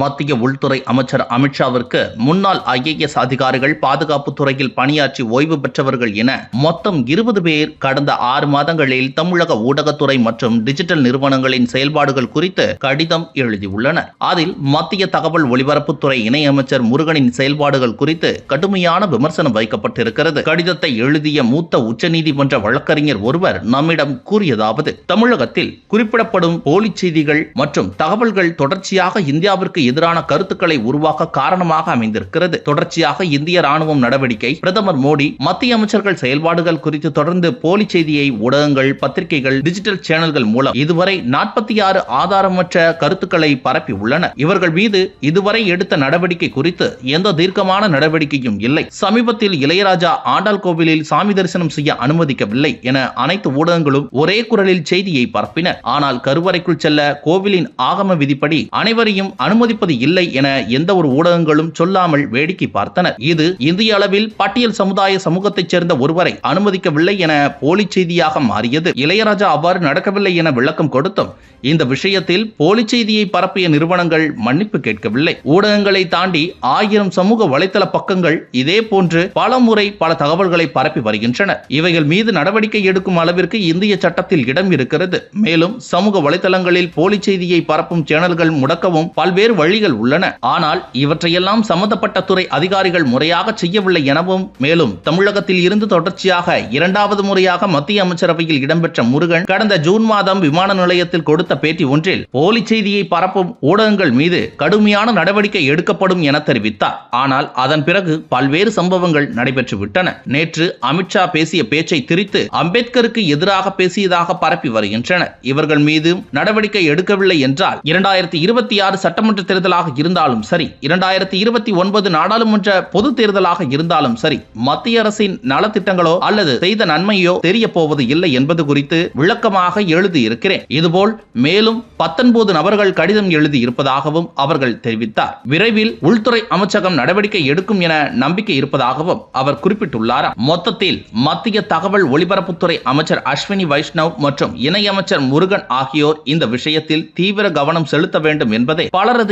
மத்திய உள்துறை அமைச்சர் அமித்ஷாவிற்கு முன்னாள் ஐஏஎஸ் அதிகாரிகள் பாதுகாப்பு துறையில் பணியாற்றி ஓய்வு பெற்றவர்கள் என மொத்தம் இருபது பேர் கடந்த ஆறு மாதங்களில் தமிழக ஊடகத்துறை மற்றும் டிஜிட்டல் நிறுவனங்களின் செயல்பாடுகள் குறித்து கடிதம் எழுதியுள்ளனர். அதில் மத்திய தகவல் ஒலிபரப்புத்துறை இணையமைச்சர் முருகனின் செயல்பாடுகள் குறித்து கடுமையான விமர்சனம் வைக்கப்பட்டிருக்கிறது. கடிதத்தை எழுதிய மூத்த உச்சநீதிமன்ற வழக்கறிஞர் ஒருவர் நம்மிடம் கூறியதாவது தமிழகத்தில் குறிப்பிடப்படும் போலி செய்திகள் மற்றும் தகவல்கள் தொடர்ச்சியாக இந்தியாவிற்கு எதிரான கருத்துக்களை உருவாக்க காரணமாக அமைந்திருக்கிறது. தொடர்ச்சியாக இந்திய ராணுவம் நடவடிக்கை பிரதமர் மோடி மத்திய அமைச்சர்கள் செயல்பாடுகள் குறித்து தொடர்ந்து போலி செய்தியை ஊடகங்கள் பத்திரிகைகள் டிஜிட்டல் சேனல்கள் மூலம் இதுவரை நாற்பத்தி ஆறு ஆதாரமற்ற கருத்துக்களை பரப்பி உள்ளனர் இவர்கள் மீது இதுவரை எடுத்த நடவடிக்கை குறித்து எந்த தீர்க்கமான நடவடிக்கையும் இல்லை. சமீபத்தில் இளையராஜா ஆண்டாள் கோவிலில் சாமி தரிசனம் செய்ய அனுமதிக்கவில்லை என அனைத்து ஊடகங்களும் ஒரே குரலில் செய்தியை பரப்பினர் ஆனால் கருவறைக்குள் செல்ல கோவிலின் ஆகம விதிப்படி அனைவரையும் அனுமதி அனுமதிப்பது இல்லை என எந்த ஒரு ஊடகங்களும் சொல்லாமல் வேடிக்கை பார்த்தனர். இது இந்திய அளவில் பட்டியல் சமுதாய சமூகத்தைச் சேர்ந்த ஒருவரை அனுமதிக்கவில்லை என போலி செய்தியாக மாறியது. இளையராஜா அவ்வாறு நடக்கவில்லை என விளக்கம் கொடுத்தும் இந்த விஷயத்தில் போலி செய்தியை பரப்பிய நிறுவனங்கள் மன்னிப்பு கேட்கவில்லை. ஊடகங்களை தாண்டி ஆயிரம் சமூக வலைதள பக்கங்கள் இதே போன்று பல முறை பல தகவல்களை பரப்பி வருகின்றன. இவைகள் மீது நடவடிக்கை எடுக்கும் அளவிற்கு இந்திய சட்டத்தில் இடம் இருக்கிறது. மேலும் சமூக வலைதளங்களில் போலி செய்தியை பரப்பும் சேனல்கள் முடக்கவும் பல்வேறு வழிகள் உள்ளன. ஆனால் இவற்றையெல்லாம் சம்பந்தப்பட்ட துறை அதிகாரிகள் முறையாக செய்யவில்லை எனவும் மேலும் தமிழகத்தில் இருந்து தொடர்ச்சியாக இரண்டாவது முறையாக மத்திய அமைச்சரவையில் இடம்பெற்ற முருகன் கடந்த ஜூன் மாதம் விமான நிலையத்தில் கொடுத்த பேட்டி ஒன்றில் போலி செய்தியை பரப்பும் ஊடகங்கள் மீது கடுமையான நடவடிக்கை எடுக்கப்படும் என தெரிவித்தார். ஆனால் அதன் பிறகு பல்வேறு சம்பவங்கள் நடைபெற்று விட்டன. நேற்று அமித்ஷா பேசிய பேச்சை திரித்து அம்பேத்கருக்கு எதிராக பேசியதாக பரப்பி வருகின்றனர். இவர்கள் மீது நடவடிக்கை எடுக்கவில்லை என்றால் இரண்டாயிரத்தி இருபத்தி ஆறு சட்டமன்ற தேர்தலாக இருந்தாலும் சரி இரண்டாயிரத்தி இருபத்தி ஒன்பது நாடாளுமன்ற பொது தேர்தலாக இருந்தாலும் சரி மத்திய அரசின் நலத்திட்டங்களோ அல்லது செய்த நன்மையோ தெரிய போவது இல்லை என்பது குறித்து விளக்கமாக எழுதியிருக்கிறேன். இதுபோல் மேலும் பத்தொன்பது நபர்கள் கடிதம் எழுதி இருப்பதாகவும் அவர்கள் தெரிவித்தார். விரைவில் உள்துறை அமைச்சகம் நடவடிக்கை எடுக்கும் என நம்பிக்கை இருப்பதாகவும் அவர் குறிப்பிட்டுள்ளாராம் மொத்தத்தில் மத்திய தகவல் ஒலிபரப்புத்துறை அமைச்சர் அஸ்வினி வைஷ்ணவ் மற்றும் இணையமைச்சர் முருகன் ஆகியோர் இந்த விஷயத்தில் தீவிர கவனம் செலுத்த வேண்டும் என்பதே பலரது